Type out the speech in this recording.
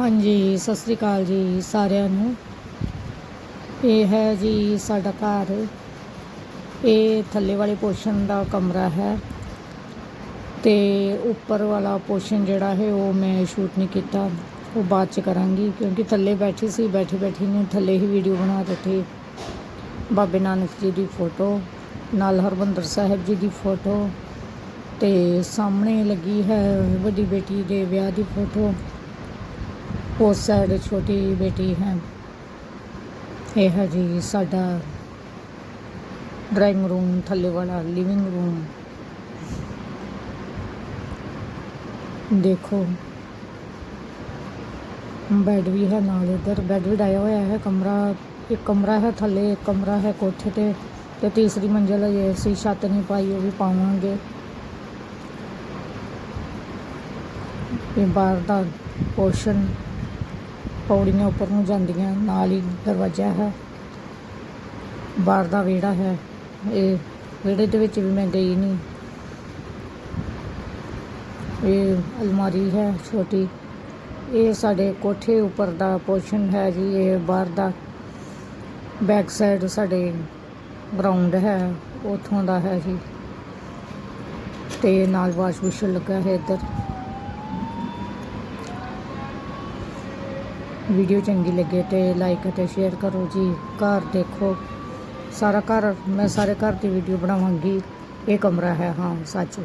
ਹਾਂਜੀ, ਸਤਿ ਸ੍ਰੀ ਅਕਾਲ ਜੀ ਸਾਰਿਆਂ ਨੂੰ। ਇਹ ਹੈ ਜੀ ਸਾਡਾ ਘਰ। ਇਹ ਥੱਲੇ ਵਾਲੇ ਪੋਰਸ਼ਨ ਦਾ ਕਮਰਾ ਹੈ ਤੇ ਉੱਪਰ ਵਾਲਾ ਪੋਰਸ਼ਨ ਜਿਹੜਾ ਹੈ ਉਹ ਮੈਂ ਸ਼ੂਟ ਨਹੀਂ ਕੀਤਾ। ਉਹ ਬਾਅਦ ਚ ਕਰਾਂਗੀ ਕਿਉਂਕਿ ਥੱਲੇ ਬੈਠੀ ਸੀ, ਬੈਠੀ ਬੈਠੀ ਨੇ ਥੱਲੇ ਹੀ ਵੀਡੀਓ ਬਣਾ ਦਿੱਤੀ ਬਾਬੇ ਨਾਨਕ ਜੀ ਦੀ ਫੋਟੋ, ਨਾਲ ਹਰਬੰਦਰ ਸਾਹਿਬ ਜੀ ਦੀ ਫੋਟੋ ਤੇ ਸਾਹਮਣੇ ਲੱਗੀ ਹੈ ਵੱਡੀ ਬੇਟੀ ਦੇ ਵਿਆਹ ਦੀ ਫੋਟੋ। ਉਸ ਸਾਈਡ ਛੋਟੀ ਬੇਟੀ ਹੈ। ਇਹ ਹੈ ਜੀ ਸਾਡਾ ਡਰਾਇੰਗ ਰੂਮ ਥੱਲੇ ਵਾਲਾ ਲਿਵਿੰਗ ਰੂਮ ਦੇਖੋ। ਬੈੱਡ ਵੀ ਹੈ ਨਾਲ ਇੱਧਰ। ਬੈੱਡ ਵੀ ਡਾਇਆ ਹੋਇਆ ਹੈ। ਕਮਰਾ, ਇੱਕ ਕਮਰਾ ਹੈ ਥੱਲੇ, ਇੱਕ ਕਮਰਾ ਹੈ ਕੋਠੇ ਤੇ। ਤੇ ਤੀਸਰੀ ਮੰਜ਼ਿਲ ਹੈ ਅਸੀਂ ਛੱਤ ਨਹੀਂ ਪਾਈ ਉਹ ਵੀ ਪਾਵਾਂਗੇ। ਇਹ ਬਾਹਰ ਦਾ ਪੋਰਸ਼ਨ ਪੌੜੀਆਂ ਉੱਪਰ ਨੂੰ ਜਾਂਦੀਆਂ, ਨਾਲ ਹੀ ਦਰਵਾਜ਼ਾ ਹੈ। ਬਾਹਰ ਦਾ ਵਿਹੜਾ ਹੈ। ਇਹ ਵਿਹੜੇ ਦੇ ਵਿੱਚ ਵੀ ਮੈਂ ਗਈ ਨਹੀਂ। ਇਹ ਅਲਮਾਰੀ ਹੈ ਛੋਟੀ। ਇਹ ਸਾਡੇ ਕੋਠੇ ਉੱਪਰ ਦਾ ਪੋਰਸ਼ਨ ਹੈ ਜੀ। ਇਹ ਬਾਹਰ ਦਾ ਬੈਕ ਸਾਈਡ ਸਾਡੇ ਗਰਾਊਂਡ ਹੈ। ਉਥੋਂ ਦਾ ਹੈ ਜੀ। ਤੇ ਨਾਲ ਵਾਸ਼ ਬੇਸਿਨ ਲੱਗਾ ਹੈ ਇੱਧਰ। ਵੀਡੀਓ ਚੰਗੀ ਲੱਗੇ ਤੇ ਲਾਈਕ ਅਤੇ ਸ਼ੇਅਰ ਕਰੋ ਜੀ। ਘਰ ਦੇਖੋ। ਸਾਰਾ ਘਰ, ਮੈਂ ਸਾਰੇ ਘਰ ਦੀ ਵੀਡੀਓ ਬਣਾਵਾਂਗੀ। ਇਹ ਕਮਰਾ ਹੈ, ਹਾਂ, ਸੱਚ।